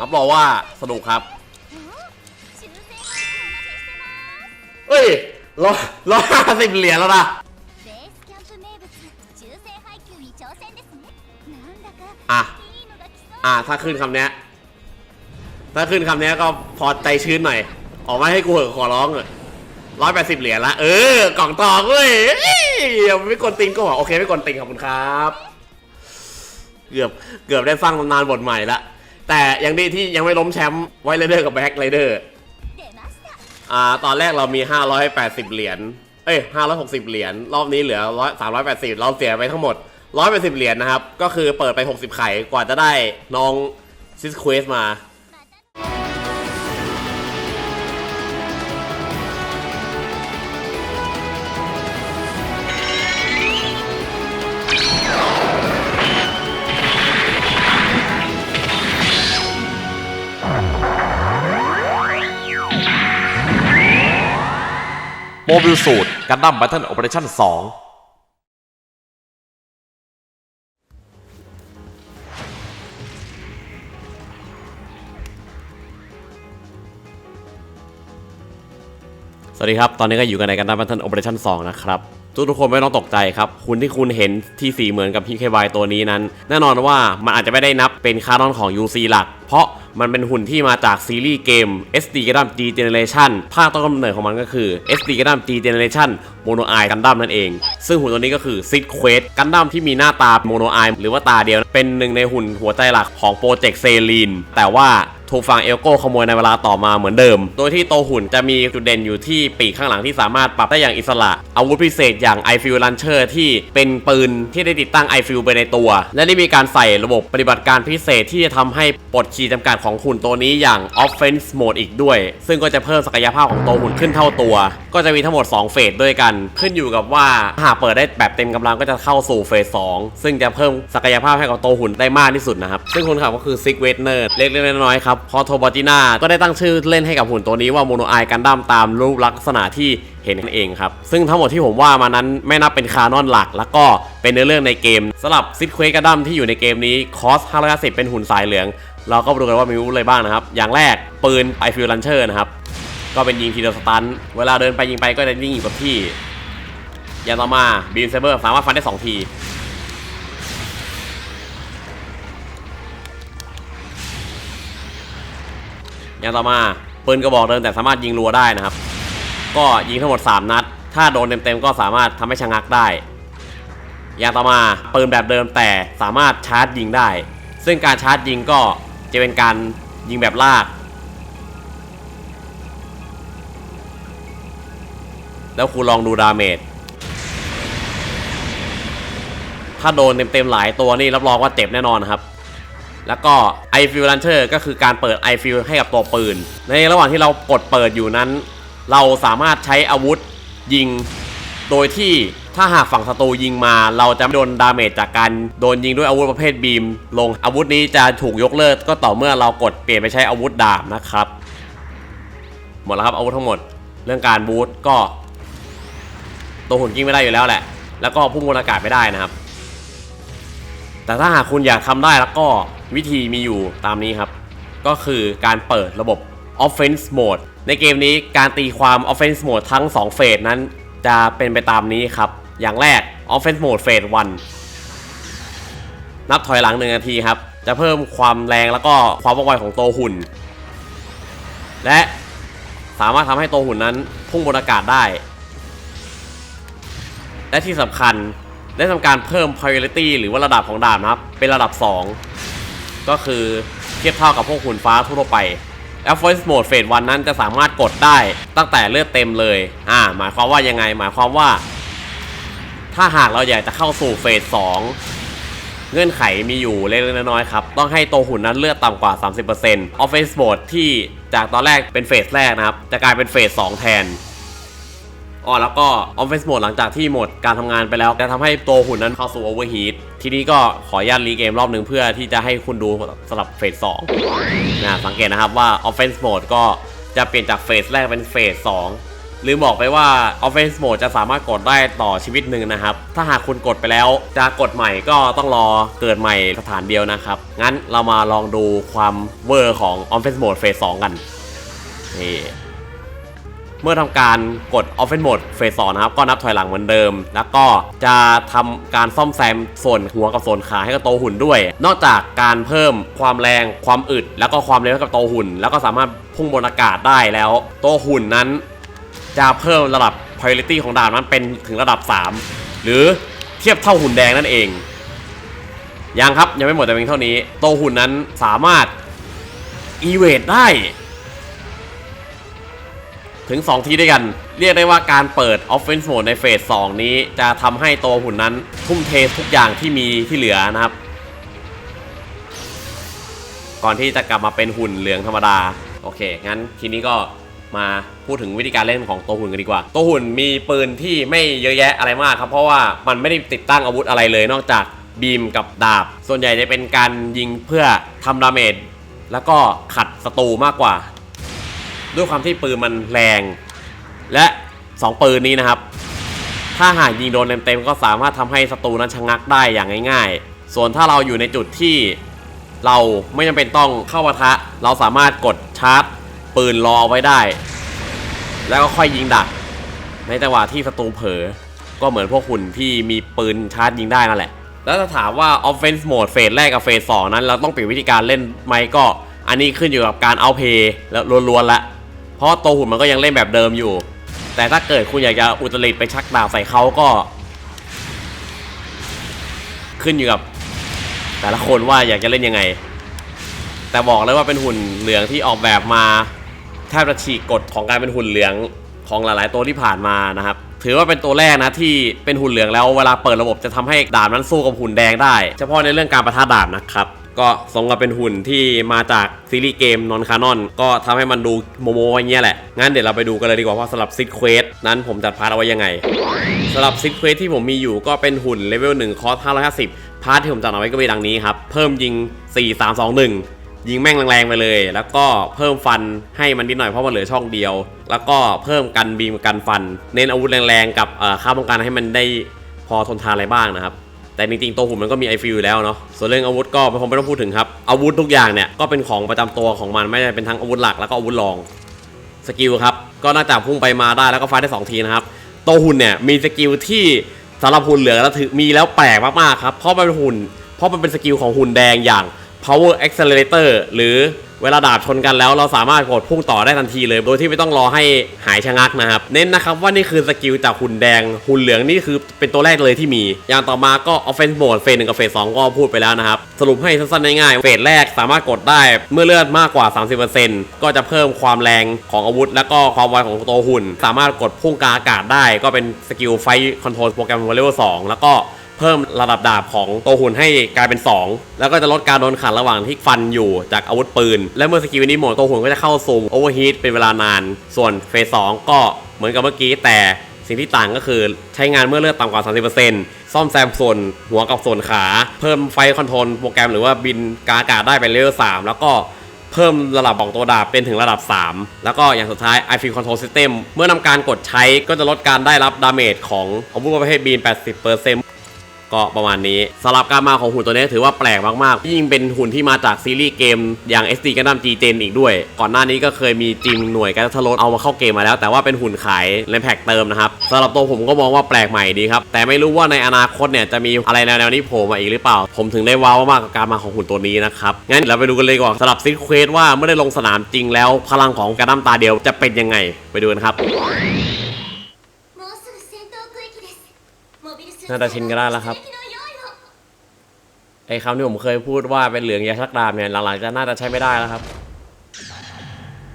รับรองว่าสนุกครับเฮ้ยร้อยร้อห้าสิบเหรียญแล้วนะอะอะถ้าขึ้นคำนี้ถ้าขึ้นคำนี้ก็พอใจชื้นหน่อย ออกมาให้กูเหอะขอร้องเลยร้อยแปดสิบเหรียญละ เออ กล่องตองเว้ยไม่กดติงก็บอกโอเค ไม่กดติงขอบคุณครับ เกือบ เกือบได้ฟังตำนานบทใหม่ละ แต่ยังดีที่ยังไม่ล้มแชมป์ไวเลเดอร์กับแบ็คไรเดอร์อ่าตอนแรกเรามี 580 เหรียญเอ้ย560 เหรียญรอบนี้เหลือ100 380 เราเสียไปทั้งหมด 180 เหรียญนะครับ ก็คือเปิดไป 60 ไข่กว่าจะได้น้องซิสควีสมา โมบิลสูตรกันดั้มแบทเทิลโอเปอเรชั่น2สวัสดีครับ ตอนนี้ก็อยู่กันในกันดั้มบัตเทิลโอเปอเรชั่น2นะครับ ทุกทุกคนไม่ต้องตกใจครับ คุณที่คุณเห็นที่สีเหมือนกับ PKY ตัวนี้นั้น แน่นอนว่ามันอาจจะไม่ได้นับเป็นคานอนของ UC หลัก เพราะ มันเป็นหุ่นที่มาจากซีรีส์เกม SD Gundam G Generation ภาคต้นกำเนิดของมันก็คือ SD Gundam G Generation Mono Eye Gundam นั่นเอง ซึ่งหุ่นตัวนี้ก็คือ Six Quest Gundam ที่มีหน้าตา Mono Eye หรือว่าตาเดียว เป็นหนึ่งในหุ่นหัวใจหลักของโปรเจกต์เซรีนแต่ว่า ถูกฝั่งเอลโก้ขโมยในเวลาต่อมาเหมือนเดิม โดยที่โตหุ่นจะมีจุดเด่นอยู่ที่ปีกข้างหลังที่สามารถปรับได้อย่างอิสระ อาวุธพิเศษอย่าง i f i e l Launcher ที่เป็นปืนที่ได้ติดตั้ง i f i e l ไปในตัว และได้มีการใส่ระบบปฏิบัติการพิเศษที่จะทำให้ปลดขีดจำกัดของหุ่นตัวนี้อย่าง Offense Mode อีกด้วย ซึ่งก็จะเพิ่มศักยภาพของตัวหุ่นขึ้นเท่าตัว ก็จะมีทั้งหมด 2 เฟสด้วยกัน ขึ้นอยู่กับว่าหากเปิดได้แบบเต็มกำลังก็จะเข้าสู่เฟส2ซึ่งจะเพิ่มศักยภาพให้กับตัวหุ่นได้มากที่สุดนะครับ ซึ่งคนขับก็คือซิกเวสเนอร์เล็กๆน้อยๆครับพอโทบอติน่าก็ได้ตั้งชื่อเล่นให้กับหุ่นตัวนี้ว่าโมโนไอกันดั้มตามรูปลักษณะที่เห็นกันเองครับ ซึ่งทั้งหมดที่ผมว่ามานั้นไม่นับเป็นคานอนหลัก แล้วก็เป็นเนื้อเรื่องในเกมสำหรับซิดเควสกันดั้มที่อยู่ในเกมนี้คอส550เป็นหุ่นสายเหลือง เราก็มาดูกันว่ามีอาวุธอะไรบ้างนะครับ อย่างแรกปืนไอฟิลลันเชอร์นะครับก็เป็นยิงทีเดียวสตัน เวลาเดินไปยิงไปก็จะนิ่งอยู่กับที่ยาต่อมาบีมเซเบอร์สามารถฟันได้ 2 ที อย่างต่อมาปืนกระบอกเดิมแต่สามารถยิงรัวได้นะครับ ก็ยิงทั้งหมด 3 นัด ถ้าโดนเต็มๆก็สามารถทำให้ชะงักได้ อย่างต่อมาปืนแบบเดิมแต่สามารถชาร์จยิงได้ ซึ่งการชาร์จยิงก็จะเป็นการยิงแบบลากแล้วคุณลองดูดาเมจ ถ้าโดนเต็มๆหลายตัวนี่รับรองว่าเจ็บแน่นอนครับ แล้วก็ i f i e l Launcher ก็คือการเปิด i f i e l ให้กับตัวปืน ในระหว่างที่เรากดเปิดอยู่นั้น เราสามารถใช้อาวุธยิง โดยที่ถ้าหากฝั่งศัตรูยิงมา เราจะโดนดาเมจจากการโดนยิงด้วยอาวุธประเภทบีม ลงอาวุธนี้จะถูกยกเลิกก็ต่อเมื่อเรากดเปลี่ยนไปใช้อาวุธดาบนะครับ หมดแล้วครับอาวุธทั้งหมด เรื่องการบูทก็ ตัวหุ่นกิ้งไม่ได้อยู่แล้วแหละ แล้วก็พุ่งบนอากาศไม่ได้นะครับ แต่ถ้าหากคุณอยากทำได้แล้วก็ วิธีมีอยู่ตามนี้ครับ ก็คือการเปิดระบบ Offense Mode ในเกมนี้การตีความ Offense Mode ทั้ง 2 เฟสนั้น จะเป็นไปตามนี้ครับ อย่างแรก Offense Mode เฟส1นับถอยหลัง 1 นาทีครับ จะเพิ่มความแรงแล้วก็ความว่องไวของตัวหุ่น และสามารถทำให้ตัวหุ่นนั้นพุ่งบนอากาศได้ และที่สำคัญได้ทำการเพิ่ม priority หรือว่าระดับของดาบนะครับ เป็นระดับ 2 ก็คือเทียบเท่ากับพวกหุ่นฟ้าทั่วไปแล้ว Voice Mode เฟสวันนั้นจะสามารถกดได้ตั้งแต่เลือดเต็มเลย อ่า หมายความว่ายังไง หมายความว่า ถ้าหากเราอยากจะเข้าสู่เฟส2เงื่อนไขมีอยู่เล็กๆน้อยๆครับ ต้องให้ตัวหุ่นนั้นเลือดต่ำกว่า 30% Offense Mode ที่จากตอนแรกเป็นเฟสแรกนะครับ จะกลายเป็นเฟส2แทน อ๋อแล้วก็ Offense Mode หลังจากที่หมดการทำงานไปแล้วจะทำให้ตัวหุ่นนั้นเข้าสู่ Overheat ทีนี้ก็ขออนุญาตรีเกมรอบหนึ่งเพื่อที่จะให้คุณดูสำหรับเฟส2นะสังเกตนะครับว่า Offense Mode ก็จะเปลี่ยนจากเฟสแรกเป็นเฟส2ลืมบอกไปว่า Offense Mode จะสามารถกดได้ต่อชีวิตหนึ่งนะครับ ถ้าหากคุณกดไปแล้ว จะกดใหม่ก็ต้องรอเกิดใหม่สถานเดียวนะครับ งั้นเรามาลองดูความเวอร์ของ Offense Mode Phase 2 กันนี่ เมื่อทำการกด Offense Mode เฟส2นะครับ ก็นับถอยหลังเหมือนเดิม แล้วก็จะทำการซ่อมแซมส่วนหัวกับส่วนขาให้กับโตหุ่นด้วย นอกจากการเพิ่มความแรงความอึด แล้วก็ความเร็วให้กับโตหุ่น แล้วก็สามารถพุ่งบนอากาศได้แล้วโตหุ่นนั้น จะเพิ่มระดับ priority ของดาบนั้นเป็นถึงระดับ 3 หรือเทียบเท่าหุ่นแดงนั่นเองยังครับยังไม่หมดแต่เพียงเท่านี้ โตหุ่นนั้นสามารถ e v a d e ได้ ถึง 2 ทีด้วยกัน เรียกได้ว่าการเปิด Offense Mode ในเฟส 2 นี้ จะทำให้ตัวหุ่นนั้น ทุ่มเททุกอย่างที่มีที่เหลือนะครับ ก่อนที่จะกลับมาเป็นหุ่นเหลืองธรรมดา โอเค งั้นทีนี้ก็มาพูดถึงวิธีการเล่นของตัวหุ่นกันดีกว่า ตัวหุ่นมีปืนที่ไม่เยอะแยะอะไรมากครับ เพราะว่ามันไม่ได้ติดตั้งอาวุธอะไรเลยนอกจากบีมกับดาบ ส่วนใหญ่จะเป็นการยิงเพื่อทำดาเมจแล้วก็ขัดศัตรูมากกว่า ด้วยความที่ปืนมันแรง และ2ปืนนี้นะครับ ถ้าหากยิงโดนเต็มๆก็สามารถทำให้ศัตรูนั้นชะงักได้อย่างง่าย ๆ ส่วนถ้าเราอยู่ในจุดที่เราไม่จำเป็นต้องเข้าปะทะ เราสามารถกดชาร์จปืนรอไว้ได้ แล้วก็ค่อยยิงดัก ในจังหวะที่ศัตรูเผลอก็เหมือนพวกหุ่นที่มีปืนชาร์จยิงได้นั่นแหละ แล้วถ้าถามว่า offense mode เฟสแรกกับเฟสสองนั้น เราต้องเปลี่ยนวิธีการเล่นไหมก็ อันนี้ขึ้นอยู่กับการเอาเพย์แล้วล้วนๆละ เพราะตัวหุ่นมันก็ยังเล่นแบบเดิมอยู่ แต่ถ้าเกิดคุณอยากจะอุตริตไปชักดาบใส่เขาก็ ขึ้นอยู่กับแต่ละคนว่าอยากจะเล่นยังไง แต่บอกเลยว่าเป็นหุ่นเหลืองที่ออกแบบมาแทบจะฉีกกฎของการเป็นหุ่นเหลืองของหลาย ๆ ตัวที่ผ่านมานะครับ ถือว่าเป็นตัวแรกนะที่เป็นหุ่นเหลืองแล้วเวลาเปิดระบบจะทำให้ดาบนั้นสู้กับหุ่นแดงได้ เฉพาะในเรื่องการประทะดาบนะครับ ก็สมกับเป็นหุ่นที่มาจากซีรีส์เกมนอนคานอน ก็ทำให้มันดูโมโมอย่างเงี้ยแหละ งั้นเดี๋ยวเราไปดูกันเลยดีกว่าว่าสำหรับซิดเควสนั้นผมจัดพาร์ทเอาไว้ยังไงสำหรับซิดเควสที่ผมมีอยู่ก็เป็นหุ่นเลเวล1คอร์ส550 พาร์ทที่ผมจัดเอาไว้ก็มีดังนี้ครับ เพิ่มยิง 4 3 2 1ยิงแม่งแรงๆไปเลย แล้วก็เพิ่มฟันให้มันนิดหน่อยเพราะมันเหลือช่องเดียว แล้วก็เพิ่มกันบีมกันฟัน เน้นอาวุธแรงๆกับค่าป้องกันให้มันได้พอทนทานอะไรบ้างนะครับ แต่จริงๆตัวหุ่นมันก็มีไอฟิลอยู่แล้วเนาะส่วนเรื่องอาวุธก็ผมไม่ต้องพูดถึงครับอาวุธทุกอย่างเนี่ยก็เป็นของประจำตัวของมันไม่ได้เป็นทั้งอาวุธหลักแล้วก็อาวุธรองสกิลครับก็น่าจะพุ่งไปมาได้แล้วก็ไฟได้2ทีนะครับตัวหุ่นเนี่ยมีสกิลที่สำหรับหุ่นเหลือแล้วถือมีแล้วแปลกมากๆครับเพราะมันเป็นหุ่น เพราะมันเป็นสกิลของหุ่นแดงอย่าง power accelerator หรือ เวลาดาบชนกันแล้วเราสามารถกดพุ่งต่อได้ทันทีเลย โดยที่ไม่ต้องรอให้หายชะงักนะครับ เน้นนะครับว่านี่คือสกิลจากหุ่นแดง หุ่นเหลืองนี่คือเป็นตัวแรกเลยที่มี อย่างต่อมาก็ offense mode เฟสหนึ่งกับเฟสสองก็พูดไปแล้วนะครับ สรุปให้สั้นๆง่ายๆเฟสแรกสามารถกดได้เมื่อเลือดมากกว่า 30%ก็จะเพิ่มความแรงของอาวุธ และก็ความไวของตัวหุ่น สามารถกดพุ่งกลางอากาศได้ ก็เป็นสกิลไฟคอนโทรลโปรแกรมเลเวล2แล้วก็ เพิ่มระดับดาบของตัวหุ่นให้กลายเป็น 2 แล้วก็จะลดการโดนขัดระหว่างที่ฟันอยู่จากอาวุธปืน และเมื่อสกิลนี้หมดตัวหุ่นก็จะเข้าซูมโอเวอร์ฮีทเป็นเวลานาน ส่วนเฟสสองก็เหมือนกับเมื่อกี้แต่สิ่งที่ต่างก็คือใช้งานเมื่อเลือดต่ำกว่า 30%ซ่อมแซมส่วนหัวกับส่วนขา เพิ่มไฟคอนโทรลโปรแกรมหรือว่าบินกาอากาศได้เป็นเลเวล3แล้วก็เพิ่มระดับของตัวดาบเป็นถึงระดับ 3 แล้วก็อย่างสุดท้าย i f e e l Control System เมื่อนำการกดใช้ก็จะลดการได้รับดาเมจของอาวุธประเภทบีน 80% ก็ประมาณนี้สำหรับการมาของหุ่นตัวนี้ถือว่าแปลกมากๆ ยิ่งเป็นหุ่นที่มาจากซีรีส์เกมอย่าง SD Gundam G Gen อีกด้วย ก่อนหน้านี้ก็เคยมีจิมหน่วยการทะลดเอามาเข้าเกมมาแล้ว แต่ว่าเป็นหุ่นขายในแพ็กเติมนะครับสำหรับตัวผมก็มองว่าแปลกใหม่ดีครับแต่ไม่รู้ว่าในอนาคตเนี่ยจะมีอะไรแนวๆนี้โผล่มาอีกหรือเปล่า ผมถึงได้ว้าวมากกับการมาของหุ่นตัวนี้นะครับงั้นเราไปดูกันเลยก่อนสำหรับซิดเควสว่าเมื่อได้ลงสนามจริงแล้ว พลังของการดั้มตาเดียวจะเป็นยังไงไปดูกันครับ น่าจะชินกันได้แล้วครับไอ้คำที่ผมเคยพูดว่าเป็นเหลืองยาชักดาบเนี่ยหลังๆจะน่าจะใช้ไม่ได้แล้วครับ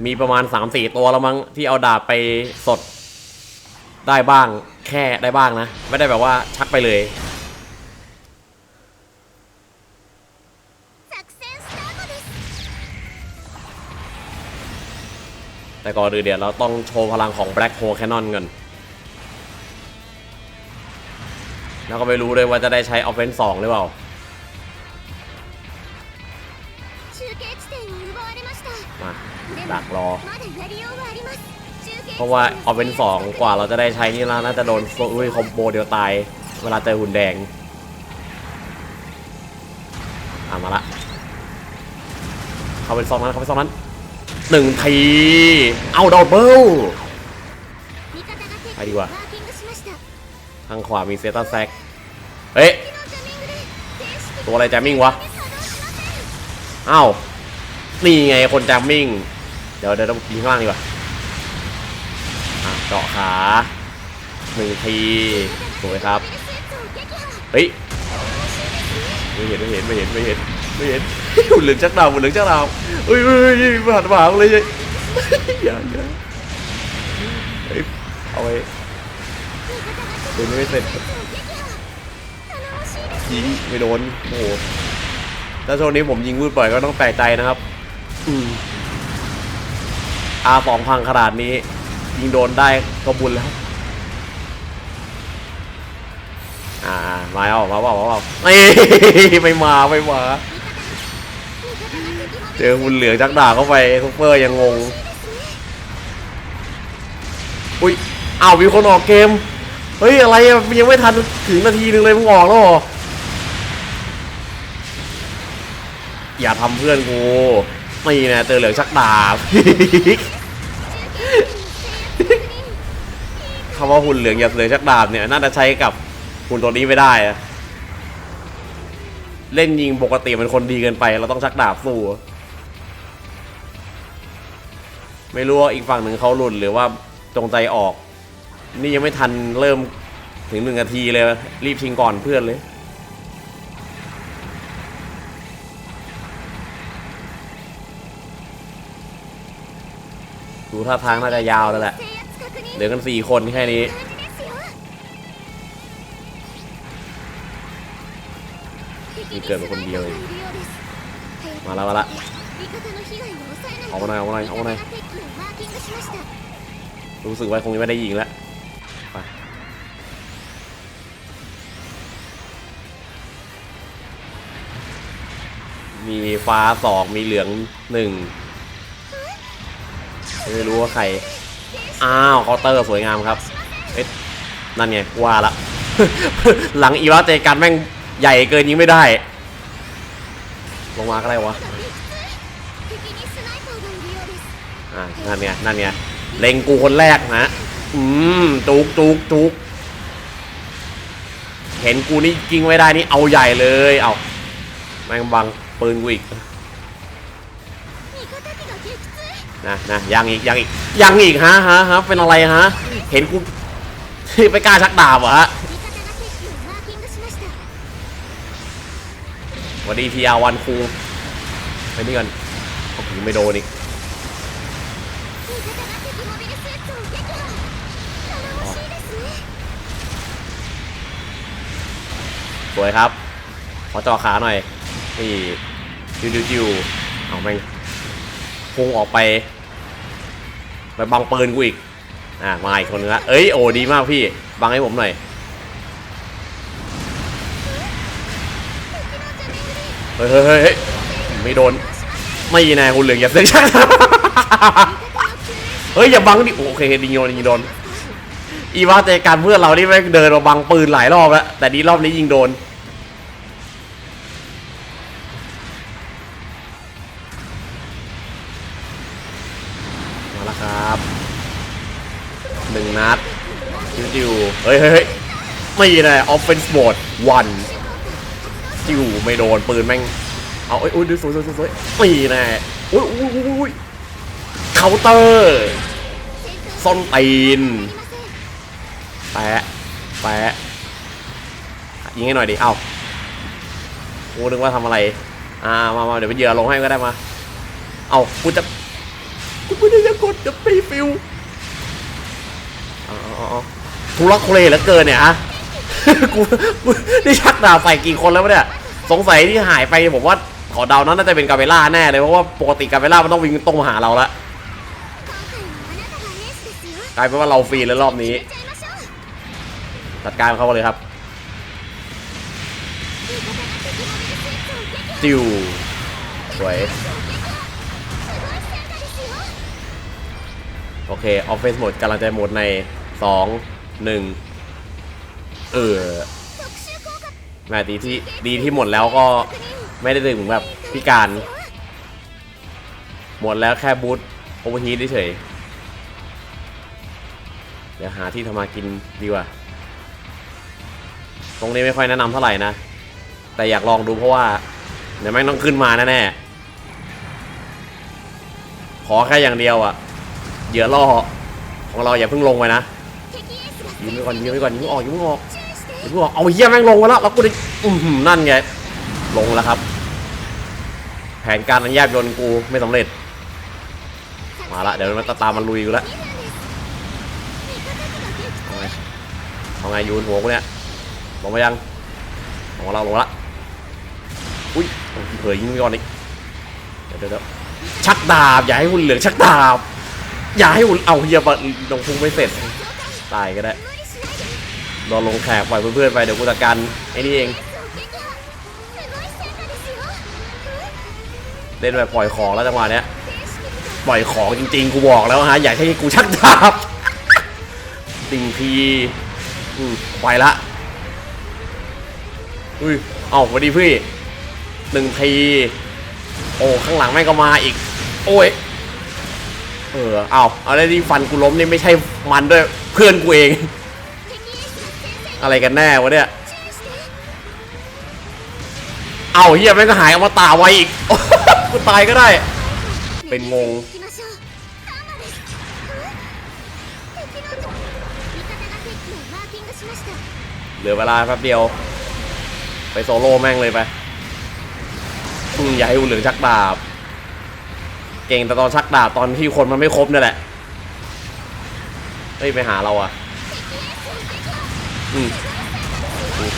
มีประมาณสามสี่ตัวแล้วมั้งที่เอาดาบไปสด ได้บ้างแค่ได้บ้างนะ ไม่ได้แบบว่าชักไปเลยแต่ก่อนอื่นเดี๋ยวเราต้องโชว์พลังของ Black Hole Cannon ก่อน แล้วก็ไม่รู้เลยว่าจะได้ใช้ออฟเฟนสองหรือเปล่ามาดักรอ เพราะว่าออฟเฟนสองกว่าเราจะได้ใช้นี่แล้วน่าจะโดนอุ้ยคอมโบเดียวตาย เวลาเจอหุ่นแดงอามาละ เขาไปซองนั้นเขาไปซองนั้นหนึ่งที เอาดอกเบิลไปดีกว่าางขวามีเซตาแซกเอ๊ะตัวอะไรแจมมิ่งวะเอ้าวนี่ไงคนแจมมิ่ง เดี๋ยวเดี๋ยวเราปีนข้างล่างดีกว่าเจาะขาหนึ่งทีสวยครับ เฮ้ยไม่เห็นไม่เห็นไม่เห็นไม่เห็นไม่เห็นหุ่นเหลืองจักดาวหุ่นเหลืองจักดาวเฮ้ยเฮ้ยผ่านมาเลยอย่าอย่ยเอาไว ดูไม่เสร็จยิงไม่โดนโอ้โหถ้าโซนนี้ผมยิงพูดบ่อยก็ต้องแปลกใจนะครับ อืมอาสองพังขนาดนี้ ยิงโดนได้ก็บุญแล้ว อ่ามาเอามาบอกมาบอกไม่ไม่มาไม่มา เจอบุญเหลือจักด่าเข้าไปซุปเปอร์ยังงง อุ้ยอ้าวิวคนออกเกม เฮ้ย อะไรอะยังไม่ทันถึงนาทีนึงเลยมึงออกแล้วเหรอ อย่าทำเพื่อนกูไม่นะเจอเหลืองชักดาบคำว่าหุ่นเหลืองอย่าเหลืองชักดาบเนี่ย น่าจะใช้กับหุ่นตัวนี้ไม่ได้อะเล่นยิงปกติมันคนดีเกินไป เราต้องชักดาบสู้ไม่รู้ว่าอีกฝั่งหนึ่งเขาหลุดหรือว่าจงใจออก นี่ยังไม่ทันเริ่มถึงหนึ่งนาทีเลย รีบชิงก่อนเพื่อนเลยดูท่าทางน่าจะยาวแล้วแหละ เหลือกันสี่คนแค่นี้ นี่เกิดเป็นคนเดียวเองมาแล้วมาละเอามาหน่อยเอามาหน่อยเอามาหน่อยรู้สึกว่าคงไม่ได้ยิงแล้ว มีฟ้าสองมีเหลืองหนึ่งไม่รู้ว่าใคร อ้าวเคาน์เตอร์สวยงามครับ เอ๊ะ นั่นไงว่าละ หลังอีวาเตกันแม่งใหญ่เกินนี้ไม่ได้ ลงมาก็ได้วะ อ่นั่นไงนั่นไงเล็งกูคนแรกนะ อืมจุกจุกจุกเห็นกูนี่กิ้งไว้ได้นี่เอาใหญ่เลย เอาแม่งบัง ปืนกูอีกนะนะยังอีกยังอีกยังอีกฮะฮะฮะเป็นอะไรฮะ เห็นกูที่ไปกล้าชักดาบวหฮะวันดีพีอาวันครูไปนี่กันโอ้โหไม่โดนอีกสวยครับ ขอจ่อขาหน่อย นี่จิวจิวจิวเอาแม่งพุ่งออกไปไปบังปืนกูอีกอะมาอีกคนนึงละเอ้ยโอ้ดีมากพี่บังให้ผมหน่อยเฮ้ยเฮ้ยเฮ้ยไม่โดน ไม่แน่คุณเหลืองอย่าเสียช่าเฮ้ยอย่าบังดิโอเคดีโดนดีโดนอีวาเจการเพื่อนเรานี่แม่งเดินมาบังปืนหลายรอบแล้วแต่นี้รอบนี้ยิงโดน วเฮ้ยเฮ้ยไม่น่ออฟเฟนส์โหมดวันจิวไม่โดนปืนแม่ง เอาเอ้ยอุ้ยดูสวยสวยสวยไม่น่อุ้ยอุ้ยอุ้ยอุ้ยเคาน์เตอร์ส้นตีนแปะแปะยิงให้หน่อยดิ เอ้ากูนึกว่าทำอะไร อ่า มามาเดี๋ยวไปเหยื่อลงให้ก็ได้มา เอ้ากูจะ กูไม่ได้จะกดจะไปฟิวอ๋อ ทุลักทุเลเหลือเกินเนี่ยฮะกูได้ชักดาวใส่กี่คนแล้วเนี่ย สงสัยที่หายไปผมว่าขอเดานั้นน่าจะเป็นกาเบล่าแน่เลยเพราะว่าปกติกาเบล่ามันต้องวิ่งตรงหาเราละกลายเป็นว่าเราฟรีแล้วรอบนี้จัดการเขาเลยครับจิวสวยโอเคออฟเฟซโหมดกำลังใจโหมดใน 2 หนึ่งเออแม่ดีที่ดีที่หมดแล้วก็ไม่ได้ถึงแบบพิการ หมดแล้วแค่บูทโอเวอร์ฮีทเฉยเดี๋ยวหาที่ทำมากินดีกว่า ตรงนี้ไม่ค่อยแนะนำเท่าไหร่นะ แต่อยากลองดูเพราะว่า เดี๋ยวแม่งต้องขึ้นมาแน่ๆขอแค่อย่างเดียวอะ่ะเหยื่อล่อของเราอย่าเพิ่งลงไปนะ ยืนไปก่อนยืนไปก่อนยิงออกยิงออกยิงออกเอาเฮียแม่งลงมาแล้วแล้วกูได้อืมนั่นไงลงแล้วครับ แผนการอันแยบยนกูไม่สำเร็จ มาละเดี๋ยวมันตามมันลุยกูละเอาไงเอาไงยูนหัวกูเนี่ยลงมายังลงมาแล้วลงละอุ้ยเผยยิงไปก่อนอีกเดี๋ยวเดี๋ยวชักดาบอย่าให้หุ่นเหลืองชักดาบอย่าให้หุ่นเอาเฮียบลงพุงไม่เสร็จตายก็ได้ โดนลงแขกปล่อยเพื่อนๆไปเดี๋ยวกูจัดการไอ้นี่เองเล่นแบบปล่อยของแล้วจังหวะเนี้ยปล่อยของจริงๆ กูบอกแล้วฮะอยากให้กูชักดาบติงพีไปละอุ้ยเอาพอดีพี่หนึ่งพีโอ้ข้างหลังแม่ก็มาอีก โอ้ยเออเอาเอาได้ที่ฟันกูล้มนี่ไม่ใช่มันด้วยเพื่อนกูเอง อะไรกันแน่วะเนี่ย เอาเฮียแม่งก็หายออกมาตาไวอีกกูตายก็ได้ เป็นงง เหลือเวลาแป๊บเดียว ไปโซโล่แม่งเลยไปอย่าให้อูเหลืองชักดาบ เก่งแต่ตอนชักดาบตอนที่คนมันไม่ครบนี่แหละเฮ้ยไปหาเราอะ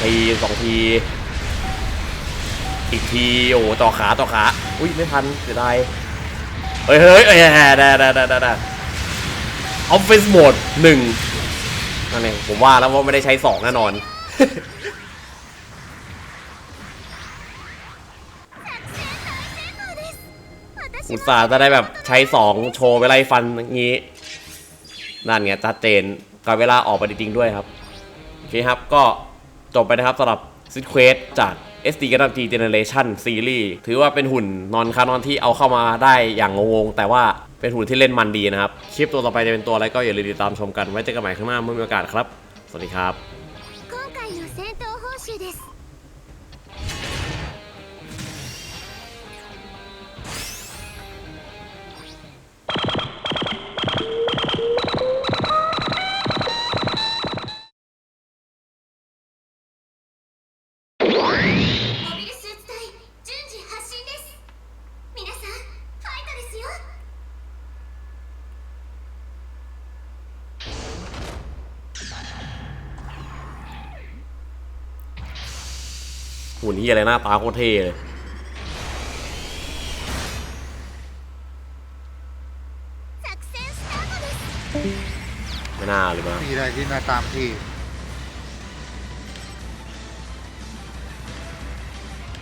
ทีสองที อีกทีโอ้ต่อขาต่อขาอุ้ยไม่ทันเสียดายเฮ้ยเฮ้ยเฮ้ยได้ได้ได้ได้ออฟฟิศโหมดหนึ่งนั่นเองผมว่าแล้วว่าไม่ได้ใช้สองแน่นอนอุตส่าห์จะได้แบบใช้สองโชว์ไปไล่ฟันอย่างงี้ นั่นไงชัดเจนกับเวลาออกไปจริงๆด้วยครับ อเคครับ ก็จบไปนะครับสำหรับซิทเควสจาก SD g u n d a m G Generation Series ถือว่าเป็นหุ่นนอนคานอนที่เอาเข้ามาได้อย่างงงๆ แต่ว่าเป็นหุ่นที่เล่นมันดีนะครับ คลิปตัวต่อไปจะเป็นตัวอะไรก็อย่าลืมติดตามชมกัน ไว้เจอกันใหม่ข้างหน้าเมื่อมีโอกาสครับ สวัสดีครับ หุ่นี่อะไรหน้าตาโคตรเท่เลยไม่น่าเลยมั้งตีอะไรที่มาตามที่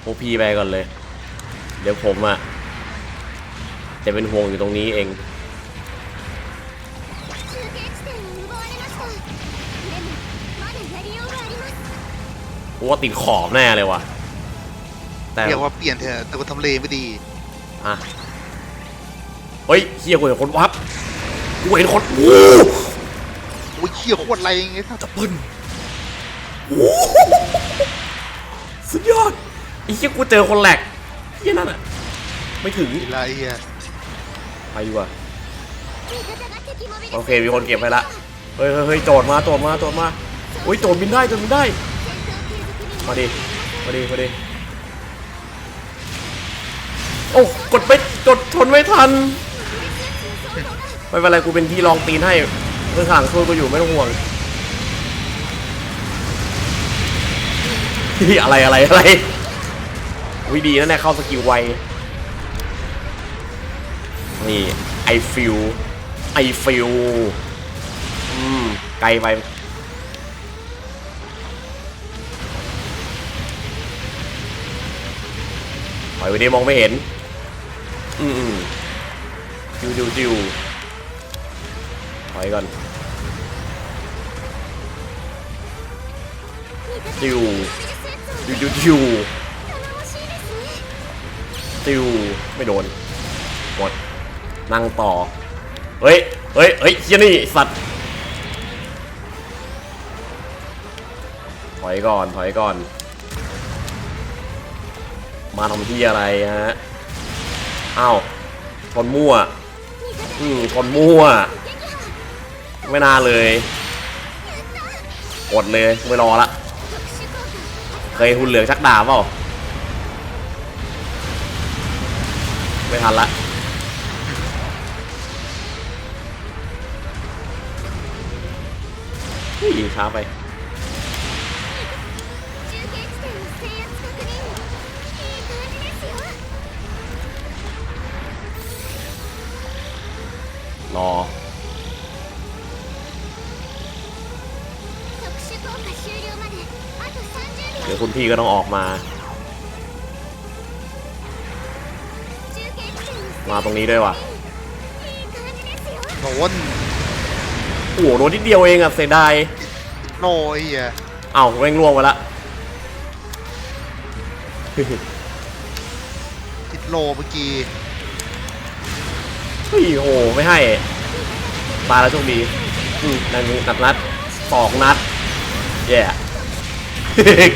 พวกพี่ไปก่อนเลย เดี๋ยวผมอะจะเป็นห่วงอยู่ตรงนี้เองว่าติดขอบแน่เลยว่ะ แต่เรียกว่าเปลี่ยนเถอะแต่ว่ทำเลไม่ดีอะเฮ้ยเฮียกูเห็นคนวับกูเห็นคนโอ้โอ้ยเฮียโคตรไรไงท่านจะเปิ้โอ้โหสุดยอดไอ้เฮียกูเจอคนแหลกเฮียนั่นอะไม่ถึงไรอะไปดีกว่าโอเคมีคนเก็บไปละเฮ้ยเฮ้ยโจดมาโจดมาโจดมาโอ้ยโจดบินได้โจดบินได้มาดิมาดิมาดิ โอ้กดไม่กดทนไม่ทัน ไม่เป็นไรกูเป็นที่รองตีนให้เพื่อนข้างหลังช่วยกูอยู่ไม่ต้องห่วงที่อะไรอะไรอะไรวิดีนั่นแหละเข้าสกิลไวนี่ไอฟิลไอฟิลอืมไกลไปปล่อยไปดิมองไม่เห็น อืมอืมจิวจิวจิวถอยก่อนติวดิวดิวดิวติวไม่โดนหมดนั่งต่อ เฮ้ย เฮ้ย เฮ้ยเฮียนี่สัตว์ ถอยก่อน ถอยก่อน มาทำที่อะไรฮะ อ้าวคนมั่ว อืมคนมั่ว ไม่น่าเลยกดเลยไม่รอละเคยหุ่นเหลืองชักดาบเปล่าไม่ทันละอุ้ยช้าไป รอเดี๋ยวคุณพี่ก็ต้องออกมา มาตรงนี้ด้วยว่ะโดนโอ้โหโดนนิดเดียวเองอะเสียดายโนยอะเอ้าเร่งล่วงไปละติดโลเมื่อกี้ อุ้ยโหไม่ให้ปาแล้วโชคดีอืมนั่นัดนัดสองนัดเย่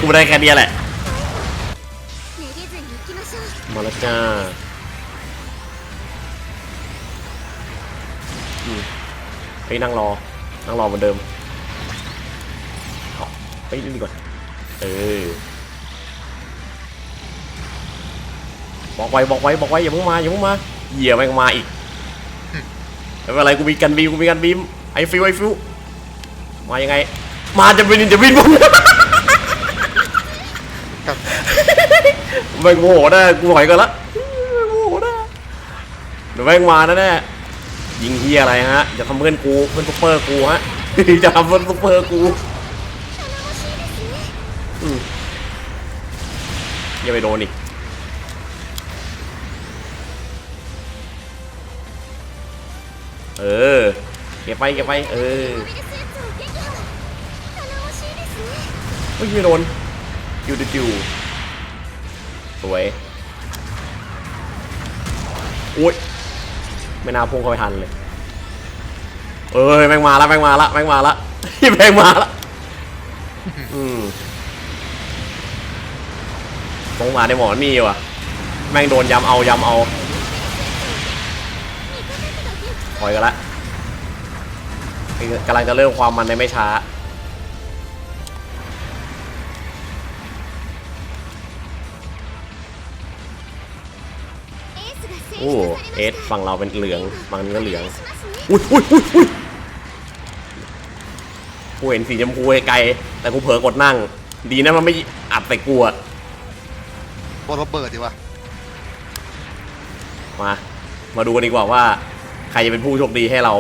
กูได้แค่เนี้ยแหละ มาแล้วจ้าไปนั่งรอ นั่งรอเหมือนเดิมไปนี่ก่อน เออบอกไว้บอกไว้บอกไว้อย่าเพิ่งมาอย่าเพิ่งมาเหยียบแม่งมาอีก ไม่เป็นไรกูมีกันบีมกูมีกันบีมไอ้ฟิวไอ้ฟิวมายังไง มาจะบินจะบินผมกับแม่งโมโหแน่กูถอยกันละโมโหแน่เดี๋ยวแม่งมาแน่ๆยิงเฮียอะไรฮะอย่าทำเพื่อนกูเพื่อนซุปเปอร์กูฮะอย่าทำเพื่อนซุปเปอร์กูอืมอย่าไปโดนอีก เออ เก็บไปเก็บไปเออไม่ใช่โดนอยู่ดิวสวยอุ้ยไม่น่าพุ่งเข้าไปทันเลย เอ้ยแม่งมาละแม่งมาละแม่งมาละที่แม่งมาละอืมตรงมาในหมอนี่ว่ะ แม่งโดนยำเอายำเอา ถอยกันละกำลังจะเริ่มความมันในไม่ช้า โอ้เอสฝั่งเราเป็นเหลืองมันก็เหลือง อุ้ยอุ้ยอุ้ยอุ้ยกูเห็นสีชมพูไกล แต่กูเผลอกดนั่ง ดีนะมันไม่อัดใส่กูอะบอลระเบิดดีวะมา มาดูกันดีกว่าว่า ใครจะเป็นผู้โชคดีให้เรา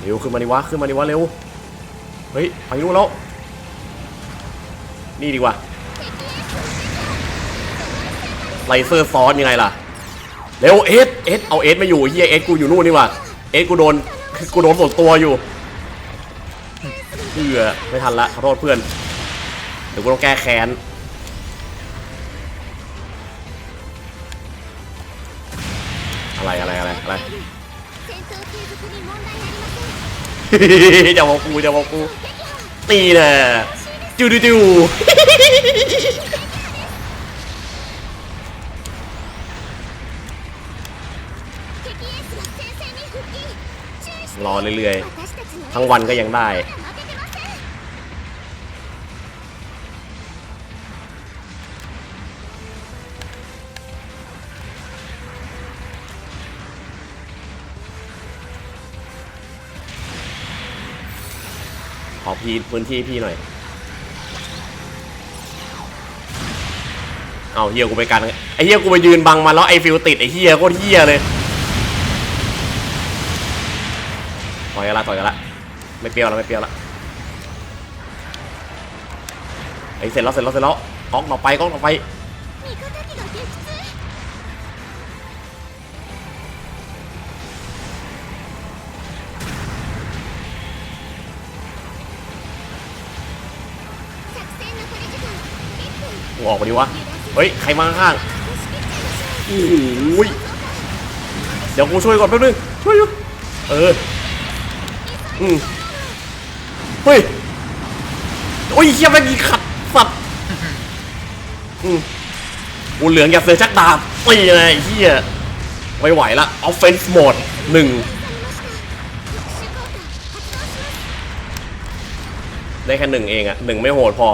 เร็วขึ้นมาดิวะขึ้นมาดิวะเร็ว เฮ้ยไปนู่นแล้ว นี่ดีกว่าไลเซอร์ซ้อนยังไงล่ะ เร็วเอสเอสเอาเอสมาอยู่เฮียเอสกูอยู่นู่นนี่ว่ะเอสกูโดนกูโดนส่วนตัวอยู่เพื่อไม่ทันละขอโทษเพื่อนเดี๋ยวกูต้องแก้แค้น ไป จะบอกกูเจะบอกกูตีนะจูดูจูรอเรื่อยๆ ทั้งวันก็ยังได้ พีพื้นที่พี่หน่อย เอาเฮียกูไปกันไอเฮียกูไปยืนบังมาแล้วไอฟิวติดไอเฮียโคตรเฮียเลยต่อยกันละต่อยกันละไม่เปรี้ยวแล้วไม่เปรี้ยวละไอเสร็จแล้วเสร็จแล้วเสร็จแล้วกล้องต่อไปกล้องต่อไป ออกไปดิวะ เฮ้ย ใครมาข้างโอ้โหยเดี๋ยวกูช่วยก่อนแป๊บนึง ช่วยอยู่ เออ อืมเฮ้ย โอ้ยเฮียแม่งขัดสัตว์อืมกูเหลืองอย่าเสือชักดาบตีเลยเฮียไม่ไหวละ offense mode หนึ่งได้แค่หนึ่งเองอะหนึ่งไม่โหดพอ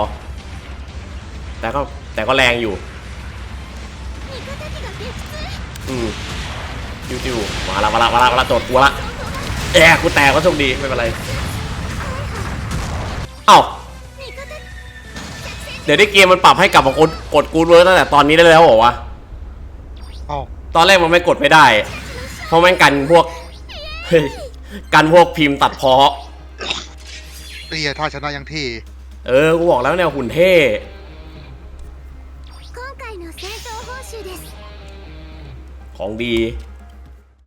แต่ก็ แต่ก็แรงอยู่ อืมจิวจิวมาละมาละมาละมาละโจทย์กูละแอบกูแตกก็โชคดีไม่เป็นไรเอ้าเดี๋ยวได้เกมมันปรับให้กลับมากดกดกูดเวิร์กตั้งแต่ตอนนี้ได้แล้วเหรอวะเอ้าตอนแรกมันไม่กดไม่ได้ เพราะแม่งกันพวกเฮ้ยกันพวกพิมพ์ตัดเพาะเตียถ้าชนะยังที่เออ กูบอกแล้วแนวหุ่นเท่ ของดี